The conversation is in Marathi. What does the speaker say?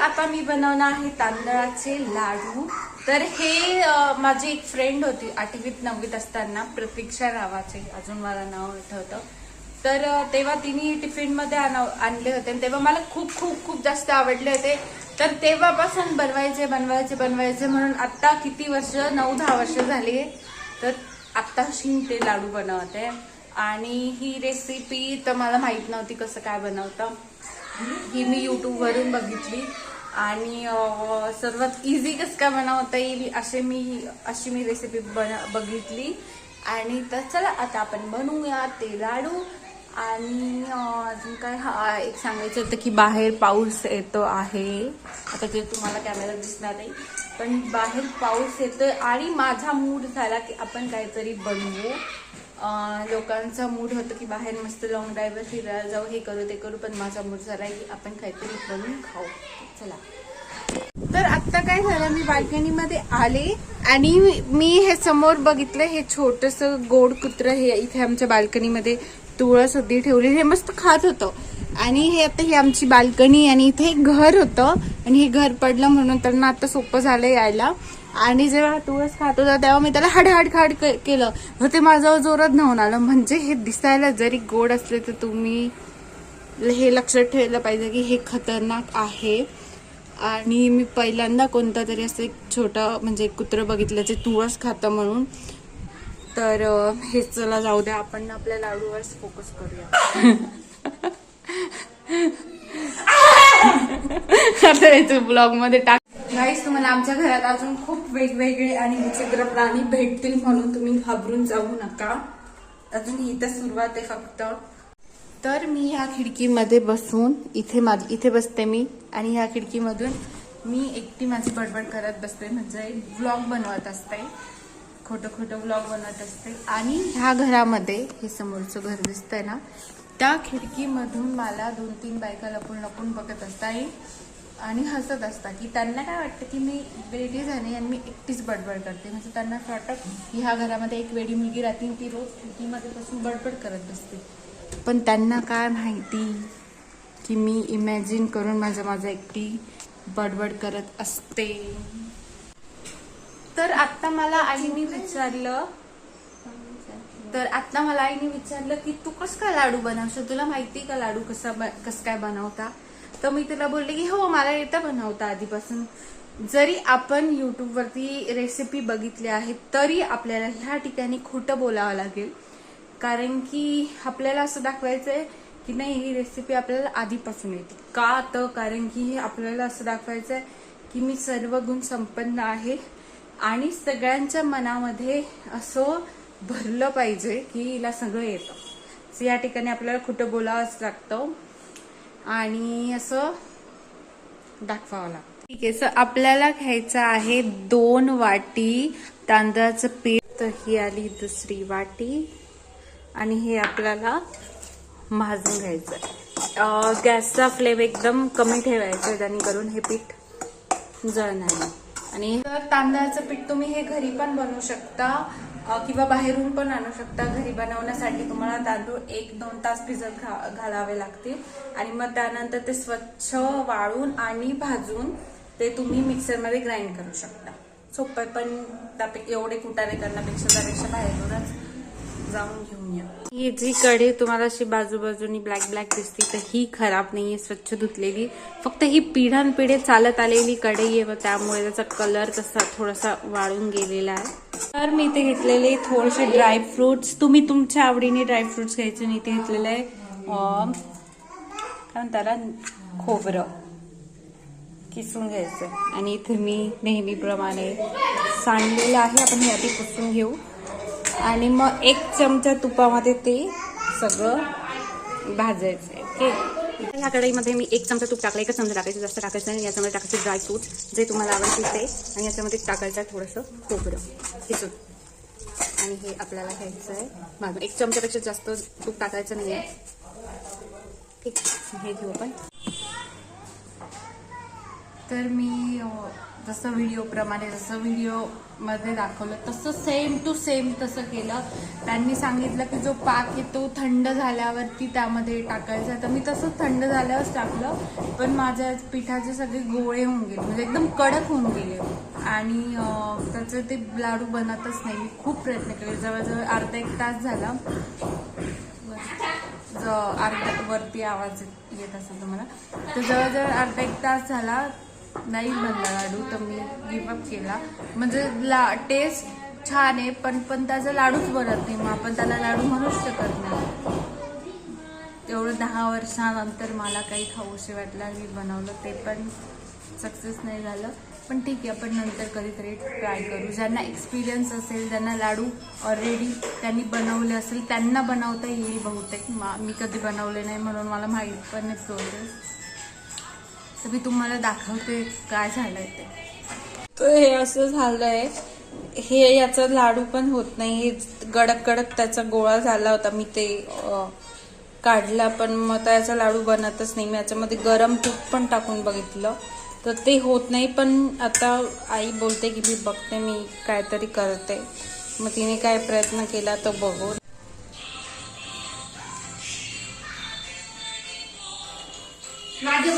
आता मी बनवणार आहे तांदळाचे लाडू. तर हे माझी एक फ्रेंड होती आठवीत नववीत असताना प्रतीक्षा नावाचे अजून मला नाव आठवतं. तर तेव्हा तिने टिफिनमध्ये आणले होते. आणि तेव्हा मला खूप खूप खूप जास्त आवडले होते. तर तेव्हापासून बनवायचे बनवायचे बनवायचे म्हणून आत्ता किती वर्ष नऊ दहा वर्ष झाली तर आत्ताशी ते लाडू बनवते. आणि ही रेसिपी तर मला माहीत नव्हती कसं काय बनवतं. ही मी YouTube बघितली. आणि सर्वात इझी कसं काय बनवता येईल असे मी अशी मी रेसिपी बन बघितली. आणि तर चला आता आपण बनवूया ते लाडू. आणि अजून काय? हा एक सांगायचं होतं की बाहेर पाऊस येतो आहे. आता ते तुम्हाला कॅमेरा दिसणार नाही. पण बाहेर पाऊस येतोय आणि माझा मूड झाला की आपण काहीतरी बनवू. लोकांचा मूड होतं की बाहेर मस्त लॉंग ड्राईव्हवर फिरायला जाऊ हे करू ते करू पण माझा मूड झाला की आपण काहीतरी बनवून खाऊ. चला. तर आत्ता काय झालं मी बाल्कनीमध्ये आले आणि मी हे समोर बघितलं हे छोटस गोड कुत्र हे इथे आमच्या बाल्कनीमध्ये तुळस होती ठेवली हे मस्त खात होतं. आणि हे आता ही आमची बाल्कनी आणि इथे घर होतं. आणि हे घर पडलं म्हणून त्यांना आता सोपं झालं यायला. आणि जेव्हा तुळस खात होता तेव्हा मी त्याला हडहाड खाड केलं. मग ते माझ्यावर जोरात धावून आलं. म्हणजे हे दिसायला जरी गोड असले तर तुम्ही हे लक्षात ठेवलं पाहिजे की हे खतरनाक आहे. आणि मी पहिल्यांदा कोणता तरी असं एक छोटं म्हणजे एक कुत्रं बघितलं जे तुळस खातं म्हणून. तर हे चला जाऊ द्या. आपण आपल्या लाडूवर फोकस करूया. आता ब्लॉगमध्ये टाक. गाईस तुम्हाला आमच्या घरात अजून खूप वेगवेगळे आणि विचित्र प्राणी भेटतील म्हणून तुम्ही घाबरून जाऊ नका. अजून ही तर सुरुवात आहे फक्त. तर मी ह्या खिडकीमध्ये बसून इथे माझी इथे बसते मी आणि ह्या खिडकीमधून मी एकटी माझी बडबड करत बसते म्हणजे ब्लॉग बनवत असते. खोटं खोटं ब्लॉग बनवत असते. आणि ह्या घरामध्ये हे समोरचं घर दिसतंय ना त्या खिडकीमधून मला दोन तीन बायका लपून लपून बघत असतात आणि हसत असतात. की त्यांना काय वाटतं की मी वेगळी झाली आणि मी एकटीच बडबड करते. म्हणजे त्यांना असं वाटतं की ह्या घरामध्ये एक वेळी मुलगी राहते आणि ती रोज खिडकीमध्ये बसून बडबड करत बसते. पण त्यांना काय माहिती की मी इमॅजिन करून माझं माझं एकटी बडबड करत असते? तर आत्ता मला आईने विचारलं तर आत्ता मला आईने विचारलं की तू कस काय लाडू बनवशील? तुला माहिती का लाडू कसा ब- कस काय बनवता? तर मी तिला बोलले की हो मला येतं बनवता आधीपासून. जरी आपण युट्यूबवरती रेसिपी बघितली आहे तरी आपल्याला ह्या ठिकाणी खोटं बोलावं लागेल. कारण की आपल्याला असं दाखवायचंय की नाही ही रेसिपी आपल्याला आधीपासून येते. का तर? कारण की आपल्याला असं दाखवायचंय की मी सर्व गुण संपन्न आहे आणि सगळ्यांच्या मनामध्ये असं भरलं पाहिजे की हिला सगळं येतं. या ठिकाणी आपल्याला खोटं बोलावंच लागतं. आणि असं दाखवावं लागतं. ठीक आहे सर आपल्याला घ्यायचं आहे दोन वाटी तांदळाचं पीठ. तर ही आली दुसरी वाटी आणि हे आपल्याला भाजून घ्यायचं आहे. गॅसचा फ्लेम एकदम कमी ठेवायचा आहे जेणेकरून हे पीठ जळणार आणि तर तांदळाचं पीठ तुम्ही हे घरी पण बनवू शकता. किंवा बाहेरून पण आणू शकता. घरी बनवण्यासाठी तुम्हाला तांदूळ एक दोन तास भिजत घा घालावे लागतील. आणि मग त्यानंतर ते स्वच्छ वाळून आणि भाजून ते तुम्ही मिक्सरमध्ये ग्राइंड करू शकता. सोपं पण त्यापे एवढे कुटारे करण्यापेक्षा त्यापेक्षा बाहेरूनच जाऊन घेऊन या. ही जी कढई तुम्हाला अशी बाजूबाजूनी ब्लॅक ब्लॅक दिसते तर ही खराब नाहीये स्वच्छ धुतलेली. फक्त ही पिढ्यानपिढे चालत आलेली कढई आहे व त्यामुळे त्याचा कलर तसा थोडासा वाळून गेलेला आहे. तर मी इथे घेतलेले थोडेसे ड्रायफ्रुट्स तुम्ही तुमच्या आवडीने ड्रायफ्रुट्स घ्यायचे. आणि इथे घेतलेलं आहे काय म्हणताला खोबरं. किसून घ्यायचं. आणि इथे मी नेहमीप्रमाणे सांडलेलं आहे. आपण हे आधी पुसून घेऊ. आणि मग एक चमचा तुपामध्ये ते सगळं भाजायचं. आहे ओके? ह्या कढईमध्ये मी एक चमचा तूप टाकला एकच चमचा टाकायचं जास्त टाकायचं नाही याच्यामध्ये टाकायचे ड्रायफ्रूट जे तुम्हाला आवडते ते. आणि याच्यामध्ये टाकायचं आहे थोडंसं खोबरं किसून आणि हे आपल्याला घ्यायचं आहे. भाजून एक चमच्यापेक्षा जास्त तूप टाकायचं नाही आहे ठीक हे घेऊ आपण. तर मी जसं व्हिडिओप्रमाणे जसं व्हिडिओमध्ये दाखवलं तसं सेम टू सेम तसं केलं. त्यांनी सांगितलं की जो पाक आहे तो थंड झाल्यावरती त्यामध्ये टाकायचा तर मी तसंच थंड झाल्यावरच टाकलं पण माझ्या पिठाचे सगळे गोळे होऊन गेले. म्हणजे एकदम कडक होऊन गेले. आणि त्याचं ते लाडू बनतच नाही. मी खूप प्रयत्न केले. जवळजवळ अर्धा एक तास झाला. ज- अर्धा वरती आवाज येत असेल तुम्हाला. तर जवळजवळ अर्धा एक तास झाला. नाही बनला लाडू तर मी गिवअप केला. म्हणजे ला टेस्ट छान आहे पण पण त्याचा लाडूच बनत नाही. मग आपण त्याला लाडू म्हणूच शकत नाही. तेवढं दहा वर्षानंतर मला काही खाऊशी वाटलं मी बनवलं ते पण सक्सेस नाही झालं. पण ठीक आहे आपण नंतर कधीतरी ट्राय करू. ज्यांना एक्सपिरियन्स असेल ज्यांना लाडू ऑलरेडी त्यांनी बनवले असेल त्यांना बनवता येईल बहुतेक. मा- मी कधी बनवले नाही म्हणून मला माहीत पण नाही. प्रोसेस तर मी तुम्हाला दाखवते काय झालंय ते. तर हे असं झालंय. हे याचा लाडू पण होत नाही. हे गडक गडक त्याचा गोळा झाला होता. मी ते काढला पण मग त्याचा लाडू बनतच नाही. मी याच्यामध्ये गरम तूप पण टाकून बघितलं. तर ते होत नाही पण आता आई बोलते की मी बघते मी काहीतरी करते. मग तिने काय प्रयत्न केला तो बघू माझे